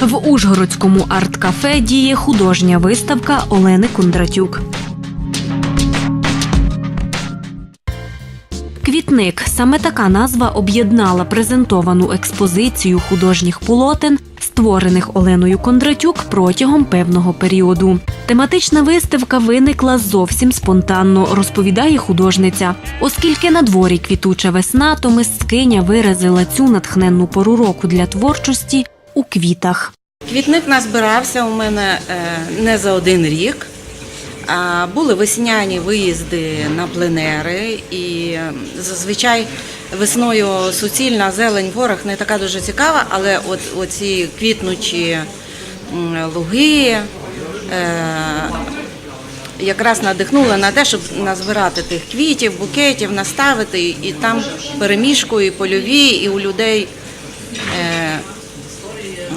В Ужгородському арт-кафе діє художня виставка Олени Кондратюк. Квітник саме така назва об'єднала презентовану експозицію художніх полотен, створених Оленою Кондратюк протягом певного періоду. Тематична виставка виникла зовсім спонтанно, розповідає художниця. Оскільки на дворі квітуча весна, то мисткиня виразила цю натхненну пору року для творчості у квітах. Квітник назбирався у мене е, не за один рік. Були весняні виїзди на пленери, і е, зазвичай весною суцільна зелень в горах не така дуже цікава, але от оці квітнучі луги е, якраз надихнули на те, щоб назбирати тих квітів, букетів, наставити, і там переміжку, і польові, і у людей.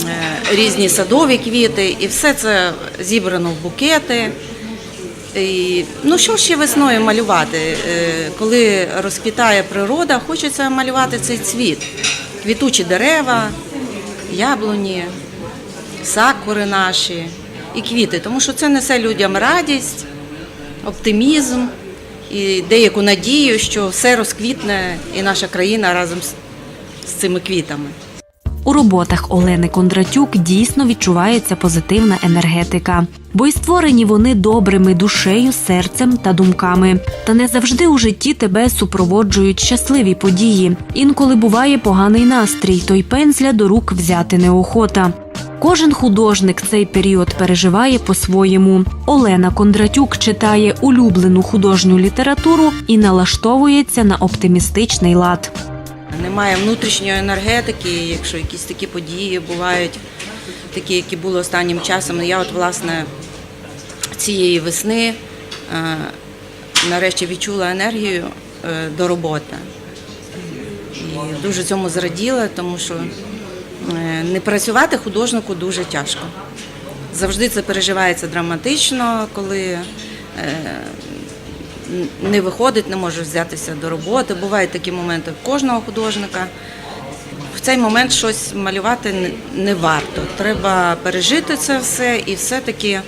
Е, різні садові квіти, і все це зібрано в букети. І, ну що ще весною малювати? Е, Коли розквітає природа, хочеться малювати цей цвіт. Квітучі дерева, яблуні, сакури наші і квіти, тому що це несе людям радість, оптимізм і деяку надію, що все розквітне і наша країна разом з цими квітами. У роботах Олени Кондратюк дійсно відчувається позитивна енергетика, бо й створені вони добрими душею, серцем та думками. Та не завжди у житті тебе супроводжують щасливі події. Інколи буває поганий настрій, то й пензля до рук взяти неохота. Кожен художник цей період переживає по-своєму. Олена Кондратюк читає улюблену художню літературу і налаштовується на оптимістичний лад. Немає внутрішньої енергетики, якщо якісь такі події бувають, такі, які були останнім часом. Я от власне цієї весни е, нарешті відчула енергію е, до роботи. І дуже цьому зраділа, тому що е, не працювати художнику дуже тяжко. Завжди це переживається драматично, коли не виходить, не може взятися до роботи. Бувають такі моменти кожного художника. В цей момент щось малювати не- не варто. Треба пережити це все і все-таки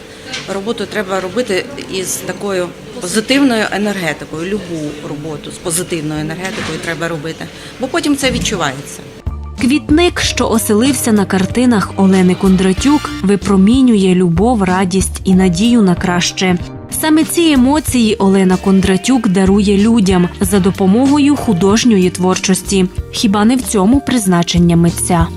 роботу треба робити із такою позитивною енергетикою. Любу роботу з позитивною енергетикою треба робити, бо потім це відчувається. Квітник, що оселився на картинах Олени Кондратюк, випромінює любов, радість і надію на краще. Саме ці емоції Олена Кондратюк дарує людям за допомогою художньої творчості. Хіба не в цьому призначення митця?